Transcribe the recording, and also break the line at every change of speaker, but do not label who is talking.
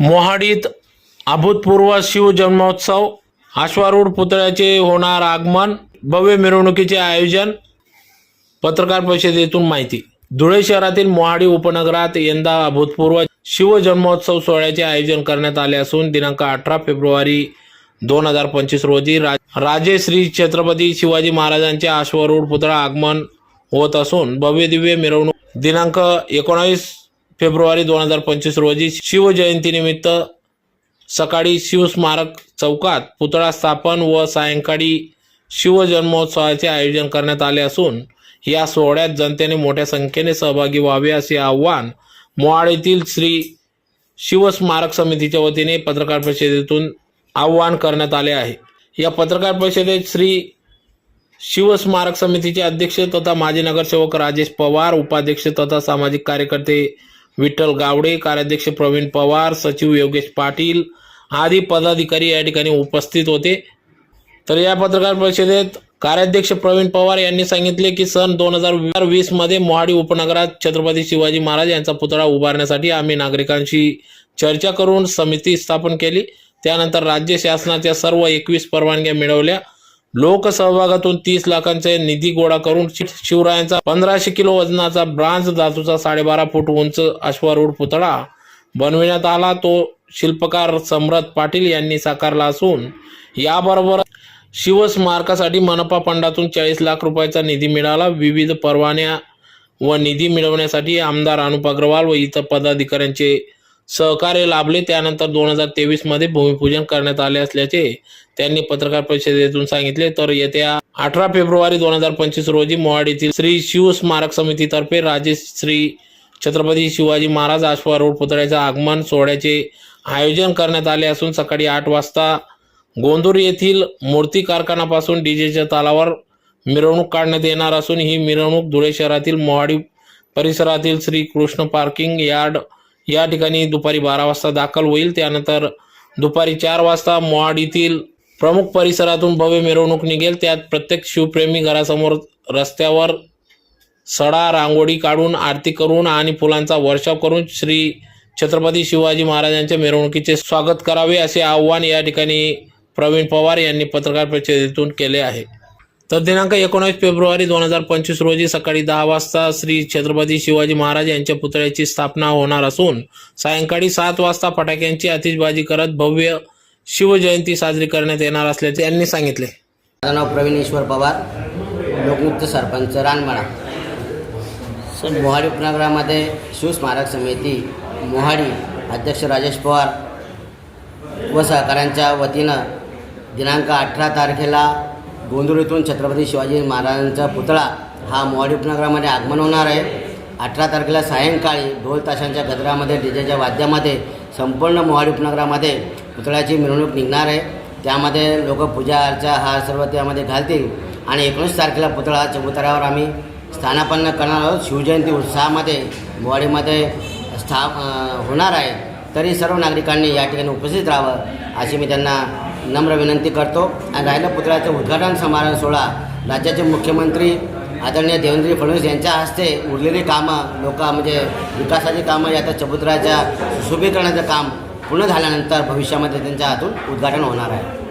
मोहाडीत अभूतपूर्व शिवजन्मोत्सव आश्वारूढ पुतळ्याचे होणार आगमन भव्य मिरवणुकीचे आयोजन पत्रकार परिषदेतून माहिती. धुळे शहरातील मोहाडी उपनगरात यंदा अभूतपूर्व शिवजन्मोत्सव सोहळ्याचे आयोजन करण्यात आले असून दिनांक अठरा फेब्रुवारी दोन हजार पंचवीस रोजी रा- राजे श्री छत्रपती शिवाजी महाराजांचे अश्वारूढ पुतळा आगमन होत असून भव्य दिव्य मिरवणूक दिनांक एकोणावीस फेब्रुवारी दोन हजार पंचवीस रोजी शिवजयंतीनिमित्त सकाळी शिवस्मारक चौकात पुतळा स्थापन व सायंकाळी शिवजन्मोत्सवाचे आयोजन करण्यात आले असून या सोहळ्यात जनतेने मोठ्या संख्येने सहभागी व्हावे असे आव्हान मोहाड येथील श्री शिवस्मारक समितीच्या वतीने पत्रकार परिषदेतून आवाहन करण्यात आले आहे. या पत्रकार परिषदेत श्री शिवस्मारक समितीचे अध्यक्ष तथा माजी नगरसेवक राजेश पवार उपाध्यक्ष तथा सामाजिक कार्यकर्ते विठ्ठल गावडे कार्याध्यक्ष प्रवीण पवार सचिव योगेश पाटील आदी पदाधिकारी या ठिकाणी उपस्थित होते. तर या पत्रकार परिषदेत कार्याध्यक्ष प्रवीण पवार यांनी सांगितले की सन दोन हजार वीसमध्ये मोहाडी उपनगरात छत्रपती शिवाजी महाराज यांचा पुतळा उभारण्यासाठी आम्ही नागरिकांशी चर्चा करून समिती स्थापन केली. त्यानंतर राज्य शासनाच्या सर्व एकवीस परवानग्या मिळवल्या. लोकसहभागातून तीस लाखांचे निधी गोळा करून शि- शिवरायांचा पंधराशे किलो वजनाचा ब्रांज धातूचा साडेबारा फूट उंच अश्वारूढ पुतळा बनविण्यात आला. तो शिल्पकार सम्राट पाटील यांनी साकारला असून याबरोबर शिवस्मारकासाठी मनपा फंडातून चाळीस लाख रुपयाचा निधी मिळाला. विविध परवान्या व निधी मिळवण्यासाठी आमदार अनुप अग्रवाल व इतर पदाधिकाऱ्यांचे सहकार्य लाभले. त्यानंतर दोन हजार तेवीसमध्ये भूमिपूजन करण्यात आले असल्याचे त्यांनी पत्रकार परिषदेतून सांगितले. तर येत्या अठरा फेब्रुवारी दोन हजार पंचवीस रोजी मोहाड येथील श्री शिव स्मारक समितीतर्फे राजे श्री छत्रपती शिवाजी महाराज अश्वारूढ पुतळ्याचे आगमन सोहळ्याचे आयोजन करण्यात आले असून सकाळी आठ वाजता गोंदूर येथील मूर्ती कारखानापासून डीजेच्या तालावर मिरवणूक काढण्यात येणार असून ही मिरवणूक धुळे शहरातील मोहाडी परिसरातील श्री कृष्ण पार्किंग यार्ड या ठिकाणी दुपारी बारा वाजता दाखल होईल. त्यानंतर दुपारी चार वाजता मोहाडीतील प्रमुख परिसरातून भव्य मिरवणूक निघेल. त्यात प्रत्येक शिवप्रेमी घरासमोर रस्त्यावर सडा रांगोळी काढून आरती करून आणि फुलांचा वर्षाव करून श्री छत्रपती शिवाजी महाराजांच्या मिरवणुकीचे स्वागत करावे असे आव्हान या ठिकाणी प्रवीण पवार यांनी पत्रकार परिषदेतून केले आहे. तर दिनांक एकोणावीस फेब्रुवारी दोन हजार पंचवीस रोजी सकाळी दहा वाजता श्री छत्रपती शिवाजी महाराज यांच्या पुतळ्याची स्थापना होणार असून सायंकाळी सात वाजता फटाक्यांची आतिषबाजी करत भव्य शिवजयंती साजरी करण्यात येणार असल्याचे यांनी सांगितले.
माझं नाव प्रवीणेश्वर पवार लोकमुक्त सरपंच रानमाळा. सर मोहाडी उपनगरामध्ये शिवस्मारक समिती मोहाडी अध्यक्ष राजेश पवार व सहकाऱ्यांच्या वतीनं दिनांक अठरा तारखेला गोंधळ छत्रपती शिवाजी महाराजांचा पुतळा हा मोहाडी उपनगरामध्ये आगमन होणार आहे. अठरा तारखेला सायंकाळी ढोल ताशांच्या गजरामध्ये डीजेच्या वाद्यामध्ये संपूर्ण मोहाडी उपनगरामध्ये पुतळ्याची मिरवणूक निघणार आहे. त्यामध्ये लोक पूजा अर्चा हा सर्व त्यामध्ये घालतील आणि एकोणीस तारखेला पुतळा चबुतऱ्यावर आम्ही स्थानापन्न करणार आहोत. शिवजयंती उत्साहामध्ये मोहाडीमध्ये स्था होणार आहे. तरी सर्व नागरिकांनी या ठिकाणी उपस्थित राहावं अशी मी त्यांना नम्र विनंती करतो आणि राहिलं पुतळ्याचं उद्घाटन समारंभ सोहळा राज्याचे मुख्यमंत्री आदरणीय देवेंद्र फडणवीस यांच्या हस्ते उरलेली कामं लोक म्हणजे विकासाची कामं या त्या चबुतऱ्याच्या सुशोभीकरणाचं काम पूर्ण झाल्यानंतर भविष्यामध्ये त्यांच्या हातून उद्घाटन होणार आहे.